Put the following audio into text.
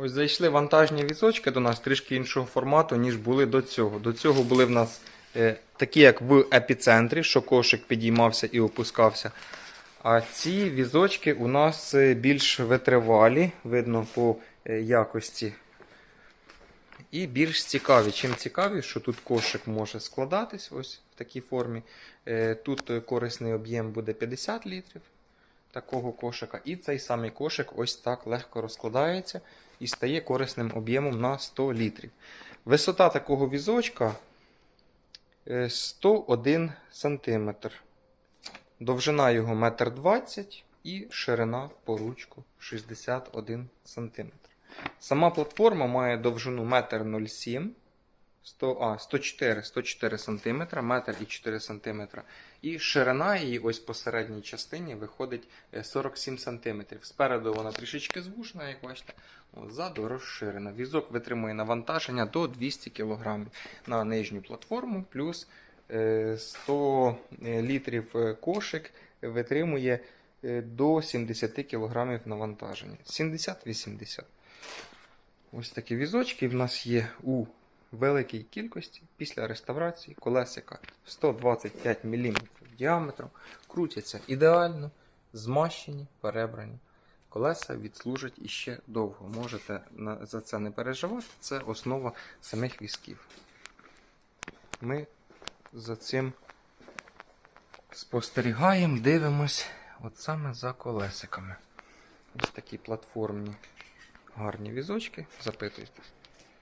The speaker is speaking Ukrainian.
Ось зайшли вантажні візочки до нас трішки іншого формату, ніж були до цього. До цього були в нас е, такі, як в епіцентрі, що кошик підіймався і опускався. А ці візочки у нас е, більш витривалі, видно по е, якості. І більш цікаві. Чим цікаві, що тут кошик може складатись ось в такій формі. Е, Тут корисний об'єм буде 50 літрів такого кошика. І цей самий кошик ось так легко розкладається і стає корисним об'ємом на 100 літрів. Висота такого візочка е, 101 см. Довжина його 1,20 м і ширина по ручку 61 см. Сама платформа має довжину 1,07 м. 100, а, 104, 104 см, метр і 4 см. І ширина її ось по середній частині виходить е, 47 см. Спереду вона трішечки звужена, як бачите, ззаду розширена. Візок витримує навантаження до 200 кг на нижню платформу, плюс е, 100 літрів е, кошик витримує е, до 70 кг навантаження. 70-80. Ось такі візочки в нас є у великій кількості після реставрації колесика 125 мм діаметром. Крутяться ідеально, змащені, перебрані. Колеса відслужать іще довго. Можете за це не переживати. Це основа самих візків. Ми за цим спостерігаємо, дивимось от саме за колесиками. Ось такі платформні гарні візочки. Запитуйте.